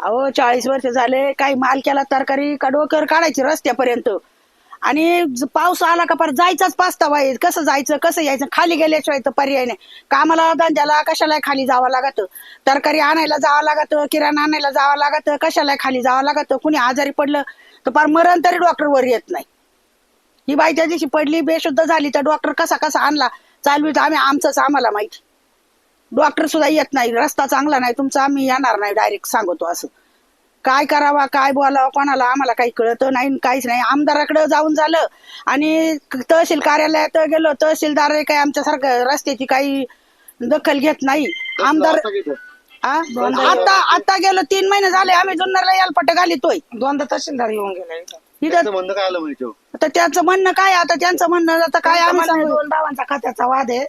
अहो चाळीस वर्ष झाले काही मालक्याला तरकारी का डोकर काढायची रस्त्यापर्यंत. आणि पाऊस आला का पर जायचाच पास्तावा आहे कसं जायचं कसं यायचं? खाली गेल्याशिवाय तर पर्याय नाही. कामाला धंद्याला कशाला खाली जावं लागत. तरकारी आणायला जावं लागत किराणा आणायला जावं लागत कशाला खाली जावं लागत. कुणी आजारी पडलं तर फार मरण तरी डॉक्टर वर येत नाही. ही बाई त्या दिवशी पडली बेशुद्ध झाली तर डॉक्टर कसा कसा आणला? चालू आम्ही आमचंच आम्हाला माहिती. डॉक्टर सुद्धा येत नाही रस्ता चांगला नाही तुमचा आम्ही येणार नाही डायरेक्ट सांगतो असं. काय करावा काय बोलावं कोणाला आम्हाला काही कळत नाही काहीच नाही. आमदाराकडे जाऊन झालं आणि तहसील कार्यालयात गेलो तहसीलदार काय आमच्यासारखं रस्त्याची काही दखल घेत नाही. आमदार आ? आता आता गेलो तीन महिने झाले आम्ही जुन्नरला यालपट घालितोय. दोनदा तहसीलदार येऊन गेले इथं. त्याचं म्हणणं काय आलं आता त्यांचं म्हणणं काय आता त्यांचं म्हणणं आता काय आम्ही आम्हाला? दोन भावांचा खात्याचा वाद आहे.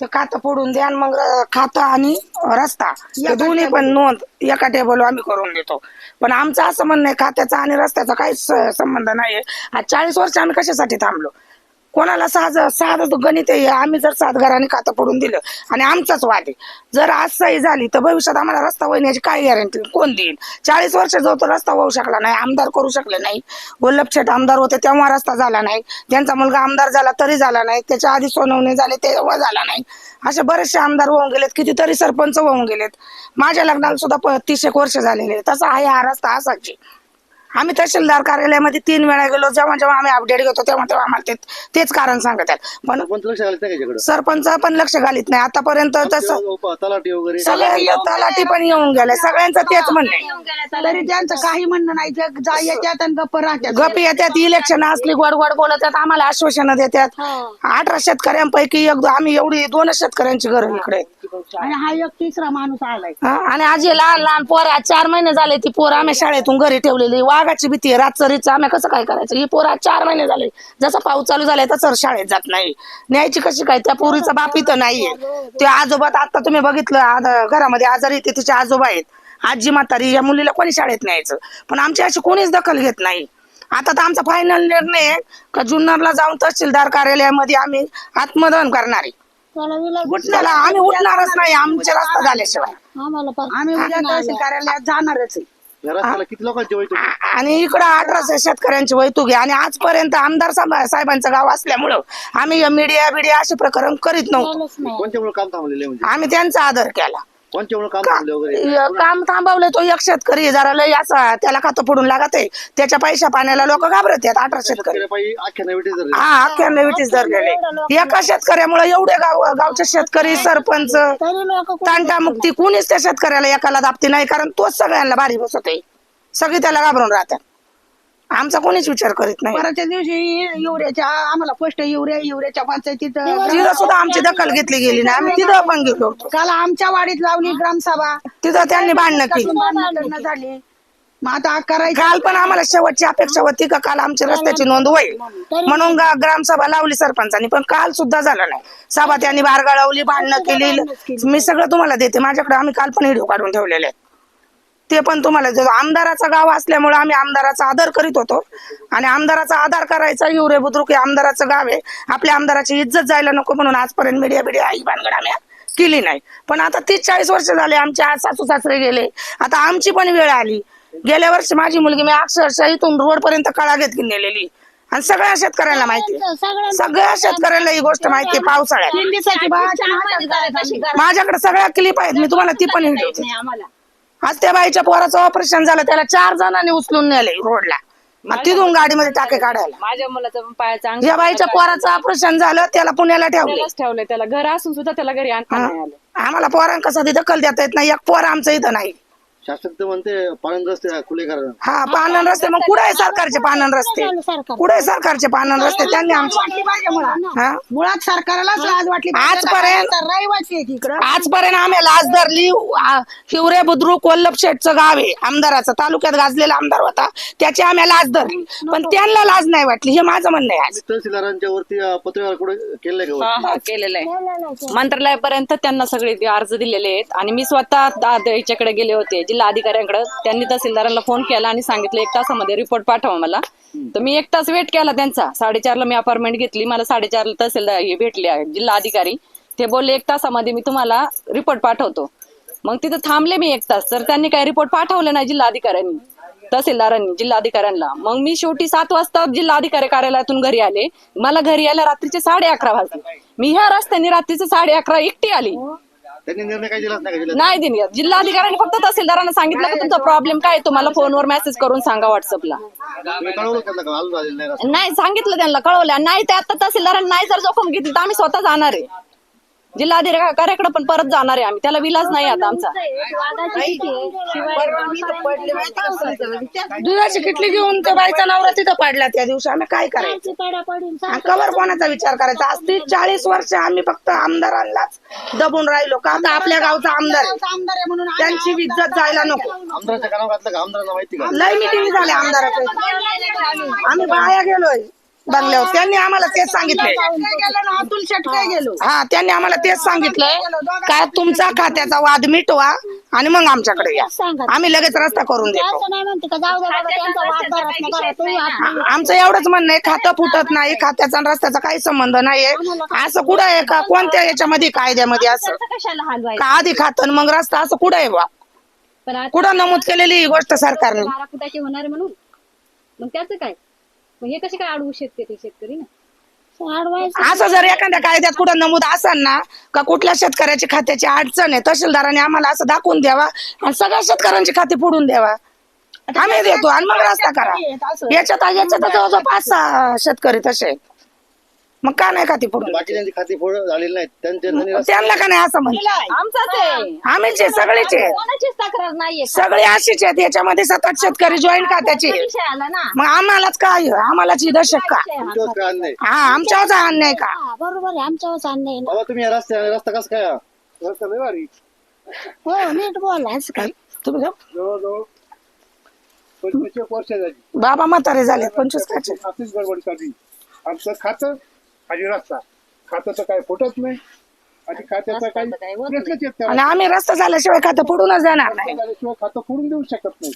ते खातं फोडून द्या आणि मग खातं आणि रस्ता. हे दोन्ही पण नोंद एका टेबल आम्ही करून देतो. पण आमचं असं म्हणणं आहे खात्याचा आणि रस्त्याचा काहीच स- संबंध नाहीये. आज चाळीस वर्ष आम्ही कशासाठी थांबलो? कोणाला साध साधं गणित आहे आम्ही जर सात घराने खातं पडून दिलं आणि आमचाच वाद आहे. जर आज सही झाली तर भविष्यात आम्हाला रस्ता होण्याची काय गॅरंटी कोण देईल? चाळीस वर्ष जो तो रस्ता होऊ शकला नाही आमदार करू शकले नाही. वल्लभ आमदार होते तेव्हा रस्ता झाला नाही. त्यांचा मुलगा आमदार झाला तरी झाला नाही. त्याच्या आधी सोनवणे झाले तेव्हा झाला नाही. असे बरेचसे आमदार होऊन गेलेत कितीतरी सरपंच होऊन गेलेत. माझ्या लग्नाला सुद्धा प- तीस एक वर्ष झालेले आहेत. तसा आहे हा रस्ता असाची आम्ही तहसीलदार कार्यालयामध्ये तीन वेळा गेलो. जेव्हा जेव्हा आम्ही अपडेट घेतो तेव्हा तेव्हा आम्हाला ते- तेच कारण सांगत आहेत. पण पण लक्ष घालत नाही सरपंच पण लक्ष घालीत नाही. आतापर्यंत तसं तलाठी वगैरे सगळ्यांचं तलाठी पण येऊन गेले. सगळ्यांचं तेच म्हणणं. तरी त्यांचं काही म्हणणं नाही. ते जा येत्यात आणि गप्प राहत्यात. गप येतात इलेक्शन असली गोड गोड बोलतात आम्हाला आश्वासन देतात अठरा शेतकऱ्यांपैकी एक आम्ही एवढी दोनच शेतकऱ्यांची घर इकडे आहेत. आणि हा एक तिसरा माणूस आलाय. हा, आणि आज लहान लहान पोर आज चार महिने झाले ती पोर आम्ही शाळेतून घरी ठेवलेली. वाघाची भीती आहे. रातचरीचं आम्ही कसं काय करायचं? ही पोर आज चार महिने झाले. जसं पाऊस चालू झालाय तसं शाळेत जात नाही. न्यायची कशी काय? त्या पोरीचा बाप इथं नाहीये. ते आजोबा तर आता तुम्ही बघितलं घरामध्ये आजारी ते तिचे आजोबा आहेत. आजी म्हातारी या मुलीला कोणी शाळेत न्यायचं? पण आमची अशी कोणीच दखल घेत नाही. आता तर आमचा फायनल निर्णय आहे. का जुन्नरला जाऊन तहसीलदार कार्यालयामध्ये आम्ही आत्मदहन करणार आहे. उठण्याला आम्ही उठणारच नाही आमचे रस्ता झाल्याशिवाय. आम्ही उद्या तहसील कार्यालयात जाणारच आहे. रस्त्याला किती लोकांची आणि इकडं अठराशे शेतकऱ्यांची वैतुक आहे. आणि आजपर्यंत आमदार साहेब- साहेबांचं गाव असल्यामुळं आम्ही मीडिया बिडिया असे प्रकरण करीत नव्हतो. कोणत्यामुळे काम थांबलेले म्हणजे? आम्ही त्यांचा आदर केला. काम थांबले वगैरे य- काम थांबवलं तो एक शेतकरी जरा लय असा त्याला खातं फोडून लागत आहे. त्याच्या पैशा पाण्याला लोक घाबरत आहेत अठरा शेतकरी शेतकऱ्यापायी अख्ख्या नवीटीच धरले हा अख्ख्या नवीटीच धरलेले एका शेतकऱ्यामुळे एवढे गाव गावचे शेतकरी सरपंच तांटामुक्ती कुणीच त्या शेतकऱ्याला एकाला दाबती नाही कारण तोच सगळ्यांना भारी बसत आहे सगळी त्याला घाबरून राहतात. आमचा कोणीच विचार करीत नाही. परतच्या दिवशी युरियाच्या आम्हाला पोस्ट युरिया युरियाच्या पंचायतीत तिथं. सुद्धा आमची दखल घेतली गेली नाही. आम्ही तिथं पण गेलो काल आमच्या वाडीत लावली ग्रामसभा. तिथं त्यांनी भांडणं केली. झाली. मग आता करायचं. काल पण आम्हाला शेवटची अपेक्षा होती का काल आमची रस्त्याची नोंद होईल? म्हणून गा- ग्रामसभा लावली सरपंचांनी पण काल सुद्धा झालं नाही. सभा त्यांनी बारगाळवली भांडणं केली. मी सगळं तुम्हाला देते. माझ्याकडे आम्ही काल पण व्हिडिओ काढून ठेवलेले आहेत. ते पण तुम्हाला आमदाराचा गाव असल्यामुळे आम्ही आमदाराचा आदर करीत होतो. आणि आमदाराचा आदर करायचा हिवरे बुद्रुक हे आमदाराचं गाव आहे. आपल्या आमदाराची इज्जत जायला नको म्हणून आजपर्यंत मीडिया बिडिया आई भानगड आम्ही केली नाही. पण आता तीस चाळीस वर्ष झाले आमचे आज सासू सासरे गेले. आता आमची पण वेळ आली. गेल्या वर्षी माझी मुलगी मी अक्षरशः इथून रोड पर्यंत कळा घेत नेलेली. आणि सगळ्या शेतकऱ्यांना माहिती. सगळ्या शेतकऱ्यांना ही गोष्ट माहिती पावसाळ्यात. माझ्याकडे सगळ्या क्लिप आहेत. मी तुम्हाला ती पण आज त्या बाईच्या पोराचं ऑपरेशन झालं त्याला चार जणांनी उचलून नेले रोडला. आणि तिथून गाडीमध्ये टाके काढायला. माझ्या मुलाचं पण पायाचं अंग या बाईच्या पोराचं ऑपरेशन झालं त्याला पुण्याला ठेवले त्यालाच ठेवलंय त्याला घर असून सुद्धा त्याला घरी आणता नाही आलं. आम्हाला पोरांना कसं दखल देता येत नाही एक पोर आमचं इथं नाही. शासन तर म्हणते पाणी रस्ते खुले करा हा पानन रस्ते मग कुठे आहे सरकारचे पानन रस्ते? कुठे आहे सरकारचे पानन रस्ते? त्यांनी आमचे मुळात हा? मुळात सरकारलाच लाज वाटली आजपर्यंत- रहिवासी आहे आजपर्यंत आम्ही लाज धरली आ, हिवरे बुद्रुक वल्लभ शेठचं गाव आहे आमदाराचं. तालुक्यात गाजलेला आमदार होता. त्याची आम्ही लाज धरली पण त्यांना लाज नाही वाटली. हे माझं म्हणणं आहे आज. तहसीलदारांच्या वरती अं, पत्रव्यवहार कुठे केलंय का हा वरती? हा केलेलं आहे. मंत्रालयापर्यंत त्यांना सगळे ते अर्ज दिलेले आहेत. आणि मी स्वतः दा- याच्याकडे गेले होते. जिल्हा अधिकाऱ्यांकडे त्यांनी तहसीलदारांना फोन केला आणि सांगितलं एक तासामध्ये रिपोर्ट पाठवा मला. तर मी एक तास वेट केला त्यांचा. साडेचारला मी अपार्टमेंट घेतली. मला साडेचारला तहसीलदार हे भेटले आहे, जिल्हा अधिकारी. ते बोलले एक तासामध्ये मी तुम्हाला रिपोर्ट पाठवतो. मग तिथं थांबले मी एक तास. तर त्यांनी काही रिपोर्ट पाठवले नाही जिल्हा अधिकाऱ्यांनी तहसीलदारांनी जिल्हाधिकाऱ्यांना मग मी शेवटी सात वाजता जिल्हाधिकारी कार्यालयातून घरी आले. मला घरी यायला रात्रीचे साडे अकरा वाजले. मी ह्या रस्त्याने रात्रीचे साडे अकरा एकटी आली. त्यांनी निर्णय काही दिलाच नाही का जिल्ह्यात? नाही दिली. फक्त तहसीलदारांना सांगितलं की तुमचा प्रॉब्लेम काय आहे, तुम्हाला फोनवर मेसेज करून सांगा व्हॉट्सअपला तुम्ही कळवलं त्यांना का आलो झालेलं नाही रस्ता. नाही सांगितलं त्यांना कळवलं. नाही ते आता तहसीलदारांनी नाही जर जोखम घेतली तर आम्ही स्वतः जाणार आहे. जिल्हाधिकाऱ्याकडे पण परत जाणार आहे आम्ही. त्याला विलाज नाही आता आमचा. दुधाची किटली घेऊन त्या बाईचा नवरा तिथं पडला त्या दिवशी. आम्ही काय करायचं? आणि कवर कोणाचा विचार करायचा? आज तीस चाळीस वर्ष आम्ही फक्त आमदारांनाच दबून राहिलो का? आता आपल्या गावचा आमदार आहे. म्हणून त्यांची इज्जत जायला नको. आमदाराच्या कानावर घातलं का? आमदारांना माहिती का? लय मिटिंग झाल्या आमदाराच्या आम्ही बाया गेलोय. बंगल्यावर त्यांनी आम्हाला तेच सांगितलंय काय गेलो ना अतुल शेट काय गेलो हा त्यांनी आम्हाला तेच सांगितलंय काय तुमचा खात्याचा वाद मिटवा आणि मग आमच्याकडे या आम्ही लगेच रस्ता करून देतो असं नाही म्हणते का जाऊ दे बाबा त्यांचा वाद भरत नाही करा तुम्ही हात नाही आ- आमचं एवढंच म्हणणं आहे खातं फुटत नाही खात्याचा आणि रस्त्याचा काही संबंध नाहीये असं कुठं आहे का कोणत्या याच्यामध्ये कायद्यामध्ये असं कशाला हलवायचं का आधी खातं आणि मग रस्ता असं कुठं आहे बा पण आता कुठं नमूद केलेली ही गोष्ट सरकारने बारा फुटाचे होणार म्हणून मग त्याचं काय मग हे कसे काय अडवू शेतकरी शेतकरी ना? अडवायचं असं जर एखाद्या कायद्यात कुठं नमूद असेल ना का कुठल्या शेतकऱ्याची खात्याची अडचण आहे तहसीलदाराने आम्हाला असं दाखवून द्यावा आणि सगळ्या शेतकऱ्यांची खाती फोडून द्यावा. आम्ही देतो आणि मग रस्ता करा. याच्यात याच्यात जवळजवळ पाच सहा शेतकरी तसे आहेत. मग का नाही खाती फोडून? बाकीच्यांची खाती फोड झालेली नाहीत. त्यांच्या त्यांनी का नाही असं म्हणलं आमचाच आहे. आम्हीच आहे, सगळेच. आहे कोणाचीच तक्रार नाहीये. सगळे अशीच आहेत. याच्यामध्ये सतत शेतकरी जॉईन खात्याचे आहेत. विषय आला ना. मग आम्हालाच काय आम्हालाच ही दशक का? तुमच्यावर काय अन्याय? हा आमच्यावर अन्याय का? हा, बरोबर आहे. आमच्यावर अन्याय ना. बाबा तुम्ही या रस्त्या रस्ता कसं काय? हा? रस्ता लय भारी. हो नीट बोल असं काय? तुम्ही गप. जवळजवळ पंचवीस एक वर्ष झाली. बाबा म्हातारे झाले पंचवीस खाचे अशीच गडबड चालली आमचं खातं आणि रस्ता. खातं तर काय फुटत नाही. आणि खात्याचा काही प्रश्नच येत आणि नाही आम्ही रस्ता झाल्याशिवाय खातं फोडूनच देणार नाही. झाल्याशिवाय खातं फोडून देऊ शकत नाही.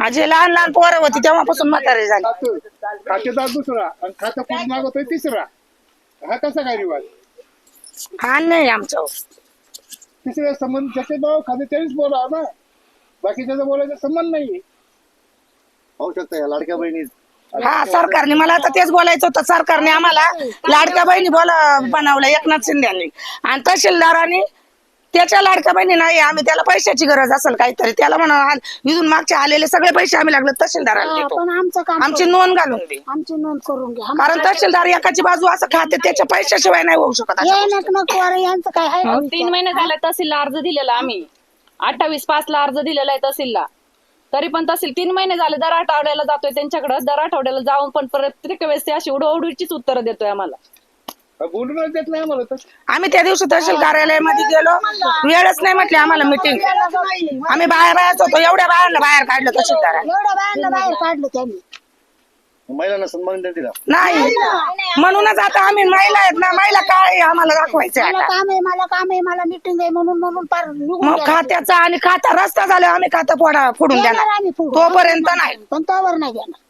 आजी लहान लहान पोरं होती तेव्हापासून म्हातारे झाले. खातं खातेदार दुसरा आणि खातं फोडून मागवतोय तिसरा. हा कसा काय रिवाज? हा आहे आमच्यावर तिसऱ्या संबंध ज्याचे भाव खाते त्यानेच बोला ना. बाकीच्याचा बोलायचा संबंध नाही पाहू शकता या लाडक्या बहिणी हा सरकारने मला आता तेच बोलायचं होतं. सरकारने आम्हाला लाडक्या बहिणी बोला बनवलं एकनाथ शिंदेनी आणि तहसीलदारांनी त्याच्या लाडक्या बहिणी नाही आम्ही त्याला पैशाची गरज असेल काहीतरी. त्याला म्हणा इथून मागचे आलेले सगळे पैसे आम्ही लागले तहसीलदाराला हा, देतो. पण आमचं काम आमची नोंद घालून दे. आमची नोंद करून घ्या. कारण तहसीलदार एकाची बाजू असं खाते त्याच्या पैशाशिवाय नाही होऊ शकत यांचं काय आहे तीन महिने झाले तहसीलला अर्ज दिलेला आम्ही. अठ्ठावीस पाच ला अर्ज दिलेला आहे तहसीलला. तरी पण तहसील तीन महिने झाले दर आठवड्याला जातोय त्यांच्याकडे. दर आठवड्याला जाऊन पण प्रत्येक वेळेस ते अशी उडवडीचीच उत्तरं देतोय आम्हाला. बोलूनच देत नाही आम्हाला तर. आम्ही त्या दिवशी तहसील कार्यालयामध्ये गेलो. वेळच नाही म्हटली आम्हाला मिटिंग आम्ही बाहेर बाहेरच होतो. एवढ्या बाहेर बाहेर काढलं तहसीलदाराने. एवढ्या बाहेर काढलं त्यांनी. महिलांना सन्मान देतील का? नाही म्हणूनच आता आम्ही महिला आहेत ना महिला काय आहे आम्हाला दाखवायचं मला आता काम आहे मला काम आहे मला मिटिंग आहे म्हणून म्हणून पार निघून मग गेला. खात्याचा आणि खाता रस्ता झाल्यावर आम्ही खातं फोडा फोडून देणार देणार आम्ही फोडून. तोपर्यंत नाही पण तोवर नाही देणार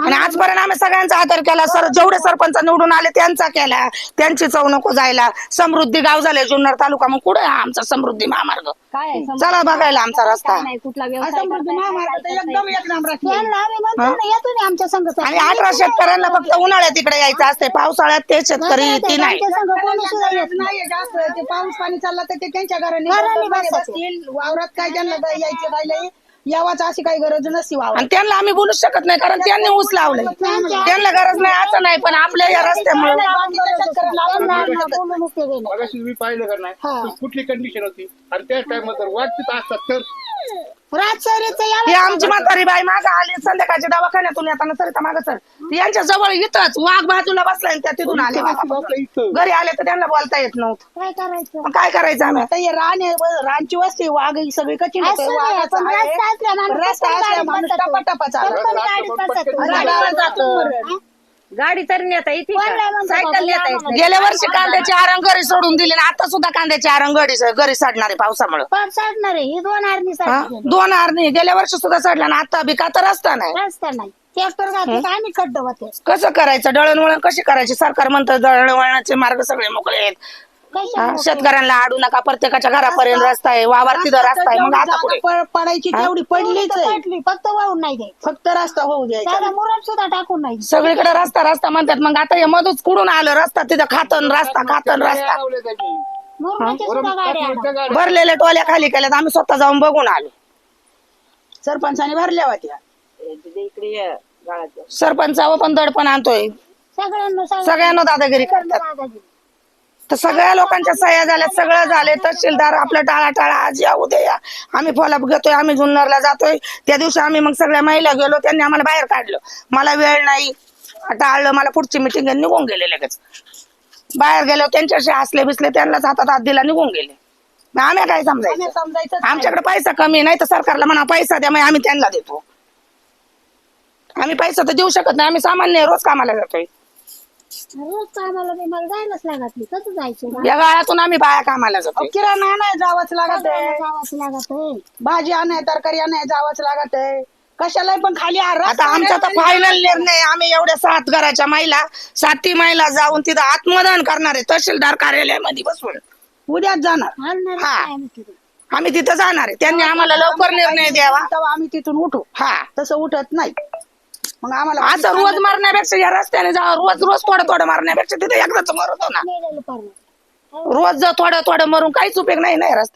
आणि आजपर्यंत आम्ही सगळ्यांचा आदर केला. सर जेवढे सरपंच निवडून आले त्यांचा केला. त्यांची चव नको जायला. समृद्धी गाव झाले जुन्नर तालुका. मग कुठे आहे आमचा समृद्धी महामार्ग? काय आहे? चला बघायला आमचा रस्ता. नाही कुठला व्यवसाय समृद्धी महामार्ग तर एकदम एक नंबर त्यांना आम्ही म्हणतो ना येतो ना आमच्या संघ. आणि अठरा शेतकऱ्यांना फक्त उन्हाळ्यात तिकडे यायचं असते. पावसाळ्यात ते शेतकरी ती नाही. आमच्या संघ कोणी सुद्धा येत. नाही. नाही जास्त. ते पाऊस पाणी चालला तर ते त्यांच्या घराने. बसतील. वावरात काय त्यांना काय यायचं राहिले यावाच अशी काही गरज नसती वावरात. आणि त्यांना आम्ही बोलूच शकत नाही कारण त्यांनी ऊस लावले. त्यांना गरज नाही असं नाही पण आपल्या या रस्त्यामुळे. मगाशी पाहिलं का नाही? हा. कुठली कंडिशन होती? आणि त्याच टाइमात जर वाटत असतात तर? राजसरीचं ही आमची म्हातारी बाई माग आली संध्याकाळच्या दवाखान्यातून येताना सरिता माग सर यांच्या जवळ इथंच वाघ बाजूला बसलाय आणि त्या तिथून आले इथं घरी आले तर त्यांना बोलता येत नव्हतं काय करायचं मग काय करायचं आम्ही आता हे रान आहे, व- रानची वस्ती वाघ ही सगळी कची असं नाही, पण रस्ता असल्या माणूस रस्ता पण असल्या माणूस बसतो. टपाटपा चालतो. पण गाडीत बसतो. गाडीवर जातो. हा? गाडी तरी नेता येते कोण नाही म्हणतो सायकल बाबा, नेता येत आम्हाला. नाही. गेल्या वर्षी कांद्याची आरंग घरी सोडून दिली आणि आता सुद्धा कांद्याची आरंग घरी घरी सडणार आहे पावसामुळे आहे. ही दोन आर्मी हा? साठी दोन आरणी. गेल्या वर्षी सुद्धा सडला ना आता बी का तर रस्ता नाही. रस्ता नाही. ट्रॅक्टर घातलं तर आम्ही खड्ड होते. कसं करायचं? दळणवळण कशी करायची? सरकार म्हणतं दळणवळणाचे मार्ग सगळे मोकळे आहेत. हा, शेतकऱ्यांना आडू नका प्रत्येकाच्या घरापर्यंत रस्ता आहे वावर तिथं रस्ता आहे मग आता प- पडायची तेवढी पडलीच आहे. पटली फक्त वाहून नाही द्यायचं. फक्त रस्ता होऊ द्यायचा. सुद्धा टाकून नाही. सगळीकडे रस्ता रस्ता म्हणतात मग आता हे मधूच कुडून आलं रस्ता तिथं खातन रस्ता खातन रस्ता लावले सुद्धा आणा. भरलेल्या टोल्या खाली केल्यात आम्ही स्वतः जाऊन बघून आलो. सरपंचाने भरल्या होत्या. सरपंचावर पण दडपण आणतोय. सगळ्यांना सगळ्यांना दादागिरी करतात. दादागिरी. तर सगळ्या लोकांच्या सह्या झाल्या सगळं झाले. तहसीलदार आपलं टाळा टाळा आज या उद्या या. आम्ही फॉलोअप घेतोय आम्ही जुन्नरला जातोय. त्या दिवशी आम्ही मग सगळ्या महिला गेलो त्यांनी आम्हाला बाहेर काढलं. मला वेळ नाही. टाळलं मला पुढची मिटिंग निघून गेले लगेच. बाहेर गेलो त्यांच्याशी हसले बिसले त्यांनाच हातात हात दिला निघून गेले. मग आम्ही काय समजायचं? समजायचं आमच्याकडे पैसा कमी नाही तर सरकारला म्हणा पैसा द्या मग आम्ही त्यांना देतो. आम्ही पैसा तर देऊ शकत नाही आम्ही सामान्य रोज कामाला जातोय. रोज कामाला बी मला जायलाच लागत कसं जायचं ना? या गाळातून आम्ही बाया कामाला जातोय. किराणा आणाय जावंच लागत आहे जावंच लागत आहे. भाजी आणाय तरकारी आणाय जावंच लागत आहे. कशाला पण खाली आ- आता आमचा तर नाही. फायनल निर्णय आम्ही एवढ्या सात घराच्या महिला साती महिला जाऊन तिथं आत्मदान करणार आहे. तहसीलदार कार्यालयामध्ये बसून. उद्याच जाणार. हा. आम्ही तिथे. आम्ही तिथं जाणार आहे. त्यांनी आम्हाला लवकर निर्णय द्यावा. तेव्हा आम्ही तिथून उठू. हा. तसं उठत नाही. मग आम्हाला असं रोज मारण्यापेक्षा या रस्त्याने जा रोज रोज थोडं थोडं मारण्यापेक्षा तिथे एकदाच मरतो ना. रोज जर थोडं थोडं मरून काहीच उपयोग नाही ना या रस्त्यात.